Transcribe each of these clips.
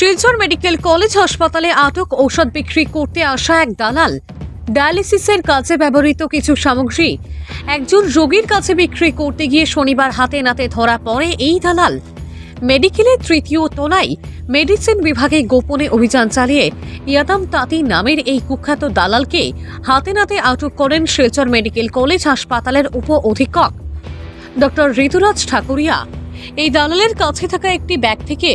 Silchar medical college হাসপাতালে আটক ঔষধ বিক্রি করতে আসা এক দালাল। ডায়ালিসিসের কাজে ব্যবহৃত কিছু সামগ্রী। একজন রোগীর কাছে বিক্রি করতে গিয়ে শনিবার হাতে নাতে ধরা পড়ে এই দালাল। মেডিকেলের তৃতীয় তলায় মেডিসিন বিভাগে গোপনে অভিযান চালিয়ে ইয়াদাম তাঁতি নামের এই কুখ্যাত দালালকে হাতে নাতে আটক করেন শিলচর মেডিকেল কলেজ হাসপাতালের উপ অধীক্ষক ডক্টর ঋতুরাজ ঠাকুরিয়া, এই দালালের কাছে থাকা একটি ব্যাগ থেকে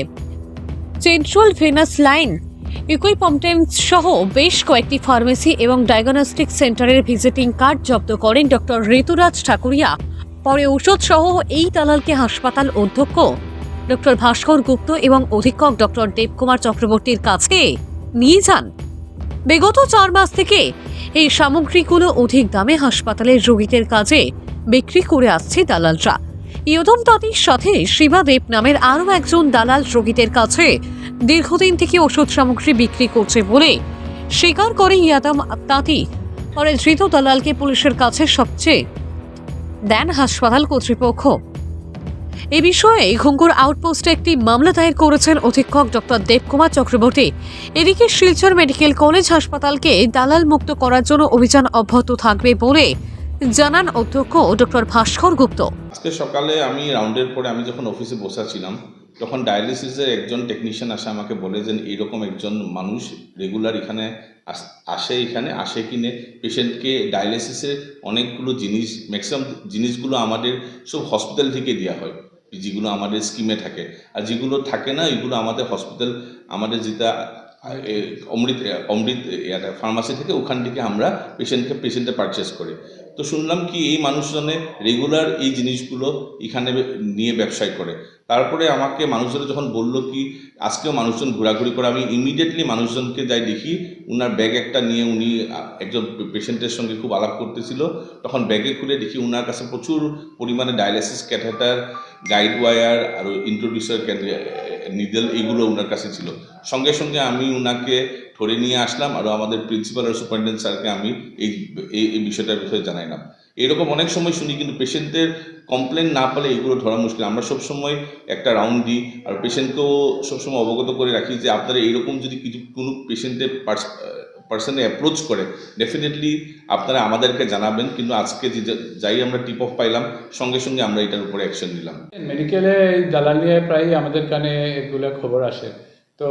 সেন্ট্রাল ভেনাস লাইন ইকুইপমটেন্স সহ বেশ কয়েকটি ফার্মেসি এবং ডায়াগনস্টিক সেন্টারের ভিজিটিং কার্ড জব্দ করেন ডক্টর ঋতুরাজ ঠাকুরিয়া। পরে ঔষধ সহ এই দালালকে হাসপাতাল অধ্যক্ষ ডক্টর ভাস্কর গুপ্ত এবং অধীক্ষক ডক্টর দেবকুমার চক্রবর্তীর কাছে নিয়ে যান। বিগত চার মাস থেকে এই সামগ্রীগুলো অধিক দামে হাসপাতালের রোগীদের কাজে বিক্রি করে আসছে দালালরা। ইয়দম তাঁতির সাথে শিবাদেব নামের আরও একজন দালাল রোগীদের কাছে দীর্ঘদিন থেকে ওষুধ সামগ্রী বিক্রি করছে বলে স্বীকার করে ইয়াদাম তাঁতি পরে ধৃত দালালকে পুলিশের কাছে সবচেয়ে দেন হাসপাতাল কর্তৃপক্ষ। এ বিষয়ে ঘুঙ্গুর আউটপোস্টে একটি মামলা দায়ের করেছেন অধীক্ষক ডক্টর দেবকুমার চক্রবর্তী। এদিকে শিলচর মেডিকেল কলেজ হাসপাতালকে দালাল মুক্ত করার জন্য অভিযান অব্যাহত থাকবে বলে জানান অধ্যক্ষ ডক্টর ভাস্কর গুপ্ত। আজকে সকালে আমি রাউন্ডের পরে আমি যখন অফিসে বসাছিলাম, তখন ডায়ালিসিসের একজন টেকনিশিয়ান আসে আমাকে বলে যে, এইরকম একজন মানুষ রেগুলার এখানে আস- এখানে, আসে কিনে পেশেন্টকে ডায়ালিসিসের অনেকগুলো জিনিস ম্যাক্সিমাম জিনিসগুলো আমাদের সব হসপিটাল থেকে দেওয়া হয়, যেগুলো আমাদের স্কিমে থাকে। আর যেগুলো থাকে না, এগুলো আমাদের হসপিটাল আমাদের যেটা অমৃত অমৃত ফার্মাসি থেকে ওখান থেকে আমরা পেশেন্টকে পেশেন্টে পারচেস করি। তো শুনলাম কি এই মানুষজনে রেগুলার এই জিনিসগুলো এখানে নিয়ে ব্যবসায় করে। তারপরে আমাকে মানুষজনে যখন বলল কি, আজকেও মানুষজন ঘোরাঘুরি করে, আমি ইমিডিয়েটলি মানুষজনকে যাই দেখি, উনার ব্যাগ একটা নিয়ে উনি একজন পেশেন্টের সঙ্গে খুব আলাপ করতেছিল। তখন ব্যাগে খুলে দেখি উনার কাছে প্রচুর পরিমাণে ডায়ালিসিস ক্যাথেটার গাইড ওয়ার আর ইন্ট্রোডিউসার নিডেল এগুলো ওনার কাছে ছিল। সঙ্গে সঙ্গে আমি উনাকে ধরে নিয়ে আসলাম আর আমাদের প্রিন্সিপাল আর সুপারিনটেন্ডেন্ট স্যারকে আমি এই এই বিষয়টার বিষয়ে জানাইলাম। এরকম অনেক সময় শুনি কিন্তু পেশেন্টের কমপ্লেন না পেলে এগুলো ধরা মুশকিল। আমরা সবসময় একটা রাউন্ড দিই আর পেশেন্টকেও সবসময় অবগত করে রাখি যে আপনারা এইরকম যদি কিছু, কোনো পেশেন্টের পার্সনে অ্যাপ্রোচ করে ডেফিনেটলি আপনারা আমাদেরকে জানাবেন। কিন্তু আজকে যে যাই আমরা টিপ অফ পাইলাম, সঙ্গে সঙ্গে আমরা এটার উপরে অ্যাকশন নিলাম। মেডিকেলে দালালিয়ে প্রায়ই আমাদের কানে এগুলো খবর আসে। তো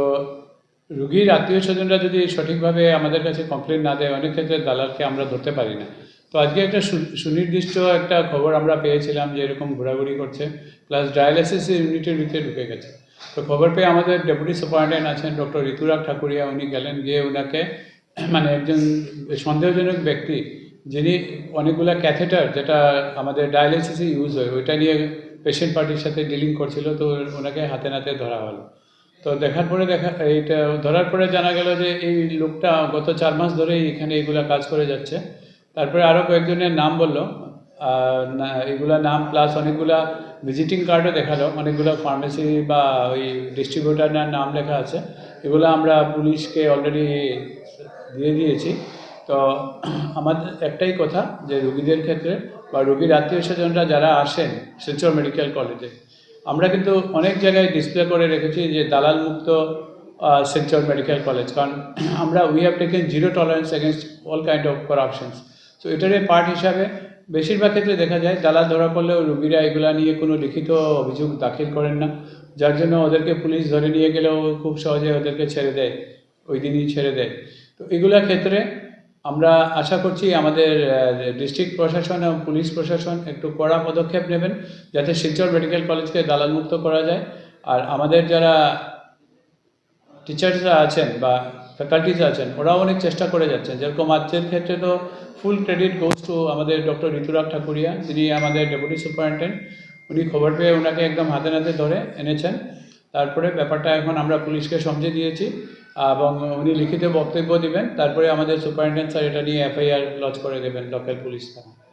রুগীর আত্মীয় স্বজনরা যদি সঠিকভাবে আমাদের কাছে কমপ্লেন না দেয়, অনেক ক্ষেত্রে দালালকে আমরা ধরতে পারি না। তো আজকে একটা সুনির্দিষ্ট একটা খবর আমরা পেয়েছিলাম যে এরকম ঘোরাঘুরি করছে প্লাস ডায়ালিসিস ইউনিটের ভিতরে ঢুকে গেছে। তো খবর পেয়ে আমাদের ডেপুটি সুপারিনটেন্ডেন্ট আছেন ডক্টর ঋতুরাগ ঠাকুরিয়া, উনি গেলেন, গিয়ে ওনাকে মানে একজন সন্দেহজনক ব্যক্তি, যিনি অনেকগুলা ক্যাথেটার যেটা আমাদের ডায়ালিসিসে ইউজ হয়, ওইটা নিয়ে পেশেন্ট পার্টির সাথে ডিলিং করছিল, তো ওনাকে হাতে নাতে ধরা হলো। তো দেখার পরে দেখা, এইটা ধরার পরে জানা গেল যে এই লোকটা গত চার মাস ধরেই এখানে এগুলা কাজ করে যাচ্ছে। তারপরে আরও কয়েকজনের নাম বলল। এগুলা নাম প্লাস অনেকগুলা ভিজিটিং কার্ডও দেখাল। অনেকগুলো ফার্মেসি বা ওই ডিস্ট্রিবিউটারের নাম লেখা আছে। এগুলো আমরা পুলিশকে অলরেডি দিয়ে দিয়েছি। তো আমাদের একটাই কথা যে রুগীদের ক্ষেত্রে বা রুগীর আত্মীয় স্বজনরা যারা আসেন শিলচর মেডিকেল কলেজে আমরা কিন্তু অনেক জায়গায় ডিসপ্লে করে রেখেছি যে দালাল মুক্ত শিলচর মেডিকেল কলেজ কারণ আমরা we have taken zero tolerance against all kind of corruptions তো এটারই পার্ট হিসাবে বেশিরভাগ ক্ষেত্রে দেখা যায়, দালাল ধরা পড়লেও রুগীরা এগুলা নিয়ে কোনো লিখিত অভিযোগ দাখিল করেন না। যার জন্য ওদেরকে পুলিশ ধরে নিয়ে গেলেও খুব সহজে ওদেরকে ছেড়ে দেয়। ওই দিনই ছেড়ে দেয়। তো এগুলোর ক্ষেত্রে আমরা আশা করছি আমাদের ডিস্ট্রিক্ট প্রশাসন এবং পুলিশ প্রশাসন একটু কড়া পদক্ষেপ নেবেন যাতে শিলচর মেডিকেল কলেজকে দালালমুক্ত করা যায়। আর আমাদের যারা টিচার্সরা আছেন বা ফ্যাকাল্টিজ আছেন, ওরাও অনেক চেষ্টা করে যাচ্ছেন। যেরকম আজকের ক্ষেত্রে তো ফুল ক্রেডিট গোজ টু আমাদের ডক্টর ঋতুরাগ ঠাকুরিয়া যিনি আমাদের ডেপুটি সুপারিনটেন্ডেন্ট। উনি খবর পেয়ে ওনাকে একদম হাতে নাতে ধরে এনেছেন। তারপরে ব্যাপারটা এখন আমরা পুলিশকে সমঝে দিয়েছি। এবং উনি লিখিত বক্তব্য দেবেন, তারপরে আমাদের সুপারিনটেন্ডেন্ট স্যার এটা নিয়ে এফআইআর লজ করে দেবেন লোকাল পুলিশ থানা